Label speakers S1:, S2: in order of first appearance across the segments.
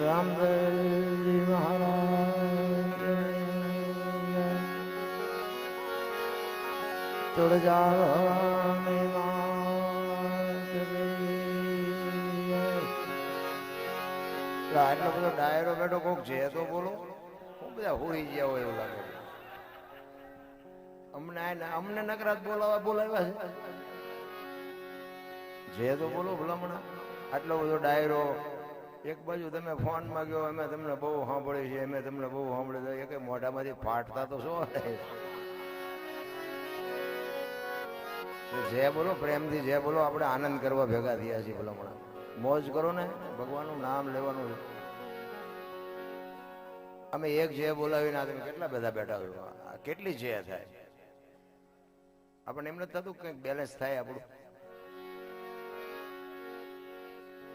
S1: રામદેવજી મહારાજ. જય. આટલો બધો ડાયરો બેઠો કોક છે તો બોલો. હું બધા હોઈ ગયા હોય એવું લાગે. અમને અમને નકરાત બોલાવા બોલાવ્યા છે. જે તો બોલો ભલામણા. આટલો બધો ડાયરો એક બાજુ તમે ફોન ગયો, અમે તમને બહુ સાંભળ્યું છે અમે તમને બહુ સાંભળ્યું છે કે મોઢામાંથી ફાટતા તો શું જે બોલો, પ્રેમથી જે બોલો, આપણે આનંદ કરવા ભેગા થયા છીએ ભલામણા મોજ કરો ને, ભગવાનનું નામ લેવાનું છે. અમે એક જે બોલાવીને તમે કેટલા બધા બેઠા છો? કેટલી જે થાય? આપણને એમને થતું કંઈક બેલેન્સ થાય આપણું.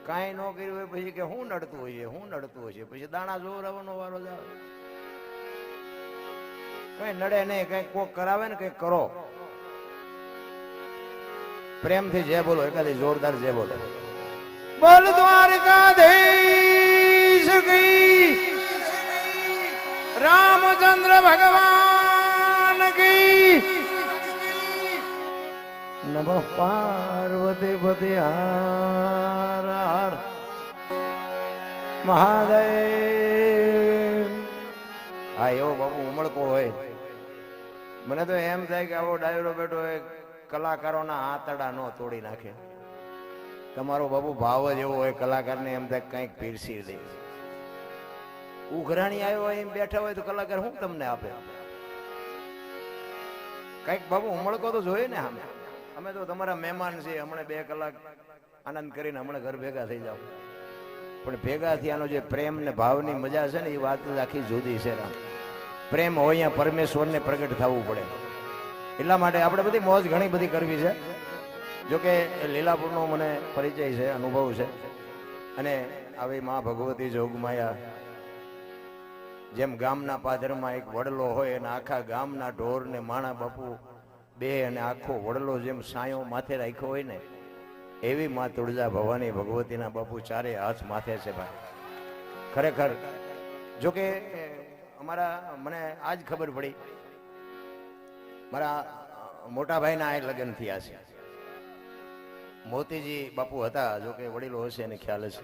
S1: કાંઈ ન કર્યું હોય પછી કે હું નડતું હોય હું નડતું હોય પછી દાણા જોવરાવાનો વારો જ આવે. કઈ નડે નહીં, કઈ કોક કરાવે ને કઈ કરો. પ્રેમથી જે બોલો, એકાદી જોરદાર જે બોલો. બોલ દ્વારકાધીશ રામચંદ્ર ભગવાન નમઃ પાર્વતી પતિ હાર હાર. મહાદેવ. હા, એવો બાબુ ઉમળકો હોય. મને તો એમ થાય કે આવો ડાયરો બેઠો હોય, કલાકારોના આંતડા નો તોડી નાખે. તમારો બાબુ ભાવ જ એવો હોય, કલાકારને એમ થાય કંઈક પીરસી દે. ઉઘરાણી આવ્યો હોય, એમ બેઠા હોય તો કલાકાર શું તમને આપે? કંઈક બાબુ ઉમળકો તો જોઈએ ને અમે અમે તો તમારા મહેમાન છીએ, હમણાં બે કલાક આનંદ કરીને હમણાં ઘર ભેગા થઈ જાવ પણ ભેગા થયાનો જે પ્રેમ ને ભાવની મજા છે ને, એ વાત આખી જુદી છે, રામ. પ્રેમ હોય અહીંયા પરમેશ્વરને પ્રગટ થવું પડે. એટલા માટે આપણે બધી મોજ ઘણી બધી કરવી છે. જોકે લીલાપુરનો મને પરિચય છે, અનુભવ છે. અને આવી મા ભગવતી જોગમાયા, જેમ ગામના પાદરમાં એક વડલો હોય અને આખા ગામના ઢોરને, માણા બાપુ બે અને આખો વડલો જેમ સાયો માથે રાખ્યો હોય ને, એવી માં તુળજા ભવાની ભગવતીના બાપુ ચારે હાથ માથે છે ભાઈ. ખરેખર જોકે અમારા, મને આજ ખબર પડી, મારા મોટા ભાઈના આ લગ્ન થયા છે. મોતીજી બાપુ હતા, જો કે વડીલો હશે એને ખ્યાલ છે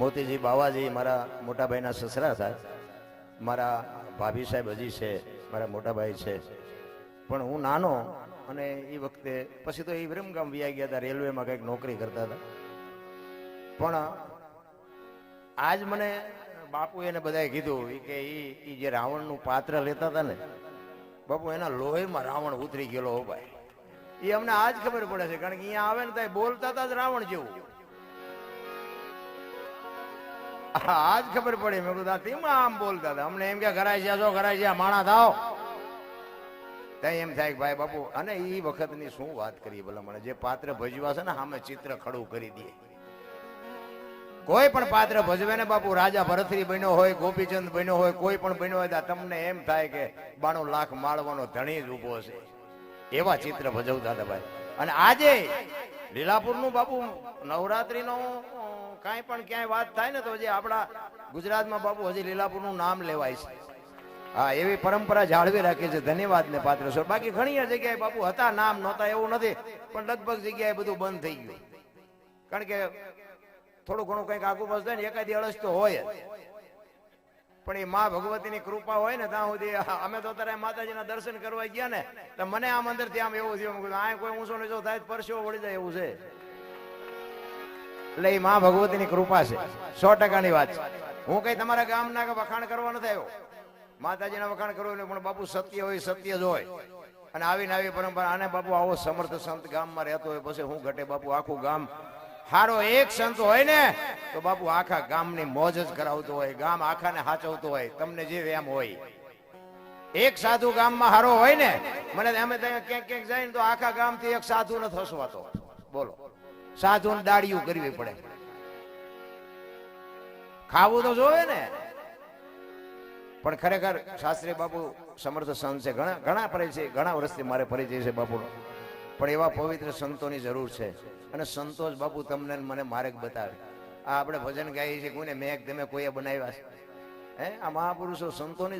S1: મોતીજી બાવાજી મારા મોટા ભાઈના સસરા સાહેબ મારા ભાભી સાહેબ હજી છે, મારા મોટા ભાઈ છે. પણ હું નાનો અને એ વખતે પછી તો એ વિરમગામ વ્યા ગયા હતા, રેલવેમાં કંઈક નોકરી કરતા હતા. પણ આજ મને બાપુ એને બધાએ કીધું કે એ એ જે રાવણનું પાત્ર લેતા હતા ને, બાપુ એના લોહીમાં રાવણ ઉતરી ગયેલો હો ભાઈ. એ અમને આજ ખબર પડે છે, કારણ કે અહીંયા આવે ને તો બોલતા હતા જ રાવણ જેવું. આજ ખબર પડી, મેં કીધું તેમાં આમ બોલતા હતા અમને એમ કે ઘરાય છે છો ઘરાય છે માણા થાવ. ત્યાં એમ થાય કે ભાઈ બાપુ, અને એ વખતની શું વાત કરી ભલા જે પાત્ર ભજવા છે ને સામે ચિત્ર ખડું કરી દે. કોઈ પણ પાત્ર ભજવે ને બાપુ, રાજા ભરતરી બન્યો હોય, ગોપીચંદ બન્યો હોય, કોઈ પણ બન્યો હોય તમને એમ થાય કે બાણું લાખ માળવાનો ધણી જ ઊભો છે. એવા ચિત્ર ભજવતા હતા ભાઈ. અને આજે લીલાપુરનું બાપુ નવરાત્રીનો કાંઈ પણ ક્યાંય વાત થાય ને, તો હજી આપણા ગુજરાતમાં બાપુ હજી લીલાપુરનું નામ લેવાય છે. હા, એવી પરંપરા જાળવી રાખી છે. ધન્યવાદ ને પાત્ર છો બાકી ઘણી જગ્યાએ બાપુ હતા, નામ નહોતા, એવું નથી. પણ લગભગ જગ્યાએ બધું બંધ થઈ ગયું. કારણ કે થોડું ઘણું કંઈક આગુ થાય ને, એકાદી અળસ તો હોય જ. પણ એ મા ભગવતીની કૃપા હોય ને, ત્યાં સુધી અમે તો અત્યારે માતાજીના દર્શન કરવા ગયા ને તો મને આમ અંદરથી આમ એવું થયું. આ કોઈ ઊંચો નીચો થાય પરસેવો વળી જાય એવું છે. એટલે એ મા ભગવતીની કૃપા છે. સો ટકાની વાત છે. હું કઈ તમારા ગામના વખાણ કરવા નથી આવ્યો. માતાજીના વખાણ કરવું પણ બાપુ સત્ય હોય, સત્ય જ હોય. અને આવીને આવી પરંપરા, આને બાપુ આવો સમર્થ સંત ગામમાં રહેતો હોય, પછી હું ઘટે બાપુ આખું ગામ. હારો એક સંત હોય ને, તો બાપુ આખા ગામની મોજ જ કરાવતો હોય, ગામ આખાને હાચવતો હોય, તમને જે એમ હોય. એક સાધુ ગામમાં હારો હોય ને, મને અમે ક્યાંક ક્યાંક જાય ને તો આખા ગામથી એક સાધુ ન થસવાતો. બોલો. સાધુ દાડિયું કરવી પડે. ખાવું તો જોવે ને. પણ ખરેખર શાસ્ત્રી બાપુ સમર્થ સંત છે. ઘણા ઘણા પરિચય ઘણા વર્ષથી મારે પરિચય છે બાપુનો. પણ એવા પવિત્ર સંતોની જરૂર છે. અને સંતોષ બાપુ તમને મને માર્ગ બતાવે. આ આપણે ભજન ગાઈએ છીએ. કોઈને મેઘ તમે કોઈએ બનાવ્યા છે. હે? આ મહાપુરુષો સંતોની